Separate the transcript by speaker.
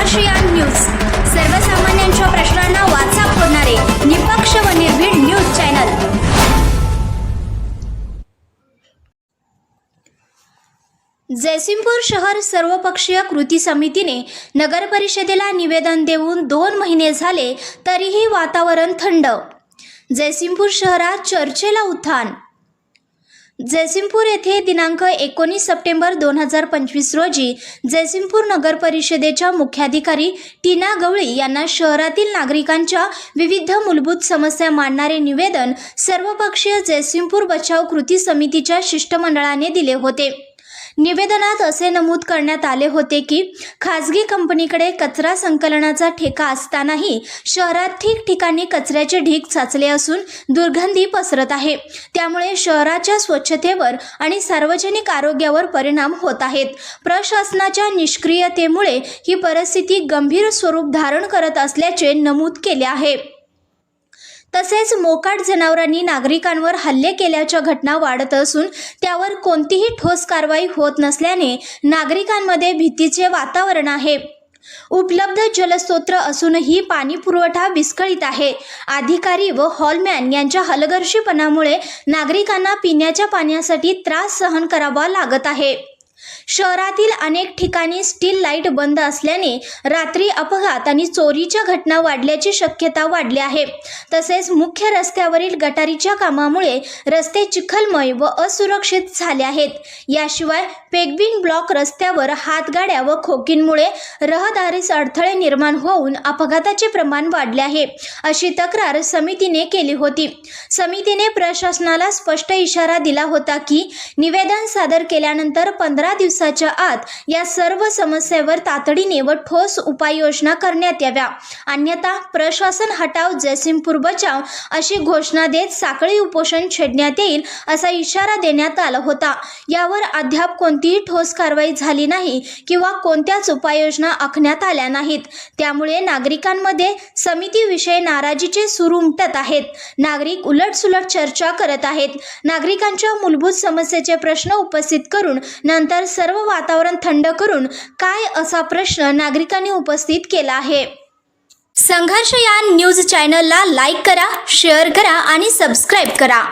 Speaker 1: संघर्षयान news. सर्वसामान्यांच्या प्रश्नांना वाचा फोडणारे निपक्ष व निर्भीड न्यूज चॅनल. जयसिंगपूर शहर सर्वपक्षीय कृती समितीने नगरपरिषदेला निवेदन देऊन दोन महिने झाले तरीही वातावरण थंड. जयसिंगपूर शहरात चर्चेला उत्थान जयसिंगपूर येथे दिनांक एकोणीस सप्टेंबर दोन हजार पंचवीस रोजी जयसिंगपूर नगर परिषदेच्या मुख्याधिकारी टीना गवळी यांना शहरातील नागरिकांच्या विविध मूलभूत समस्या मांडणारे निवेदन सर्वपक्षीय जयसिंगपूर बचाव कृती समितीच्या शिष्टमंडळाने दिले होते. निवेदनात असे नमूद करण्यात आले होते की खाजगी कंपनीकडे कचरा संकलनाचा ठेका असतानाही शहरात ठिकठिकाणी कचऱ्याचे ढीग साचले असून दुर्गंधी पसरत आहे. त्यामुळे शहराच्या स्वच्छतेवर आणि सार्वजनिक आरोग्यावर परिणाम होत आहेत. प्रशासनाच्या निष्क्रियतेमुळे ही परिस्थिती गंभीर स्वरूप धारण करत असल्याचे नमूद केले आहे. तसेच मोकाट जनावरांनी नागरिकांवर हल्ले केल्याच्या घटना वाढत असून त्यावर कोणतीही ठोस कारवाई होत नसल्याने नागरिकांमध्ये भीतीचे वातावरण आहे. उपलब्ध जलस्रोत असूनही पाणी पुरवठा विस्कळीत आहे. अधिकारी व हॉलमॅन यांच्या हलगर्षीपणामुळे नागरिकांना पिण्याच्या पाण्यासाठी त्रास सहन करावा लागत आहे. शहरातील अनेक ठिकाणी स्टील लाइट बंद असल्याने रात्री अपघात आणि चोरीच्या घटना वाढल्याची शक्यता वाढली आहे. तसेच मुख्य रस्त्यावरील गटारीच्या कामामुळे रस्ते चिखलमय व असुरक्षित झाले आहेत. याशिवाय पेगविंग ब्लॉक रस्त्यावर हातगाड्या व खोकींमुळे रहदारीस अडथळे निर्माण होऊन अपघाताचे प्रमाण वाढले आहे अशी तक्रार समितीने केली होती. समितीने प्रशासनाला स्पष्ट इशारा दिला होता की निवेदन सादर केल्यानंतर पंधरा दिवस दिवसाच्या आत या सर्व समस्येवर तातडीने व ठोस उपाययोजना करण्यात याव्या. अन्यथा प्रशासन हटाव जयसिंगपूर बचाव अशी घोषणा देत साखळी उपोषण छेडण्यात येईल असा इशारा देण्यात आला होता. यावर अद्याप कोणतीही ठोस कारवाई झाली नाही किंवा कोणत्याच उपाययोजना आखण्यात आल्या नाहीत. त्यामुळे नागरिकांमध्ये समितीविषयी नाराजीचे सूर उमटत आहेत. नागरिक उलटसुलट चर्चा करत आहेत. नागरिकांच्या मूलभूत समस्येचे प्रश्न उपस्थित करून नंतर सर्व वातावरण थंड करून काय असा प्रश्न नागरिकांनी उपस्थित केला आहे? संघर्ष या न्यूज चॅनलला लाईक करा शेअर करा आणि सबस्क्राईब करा.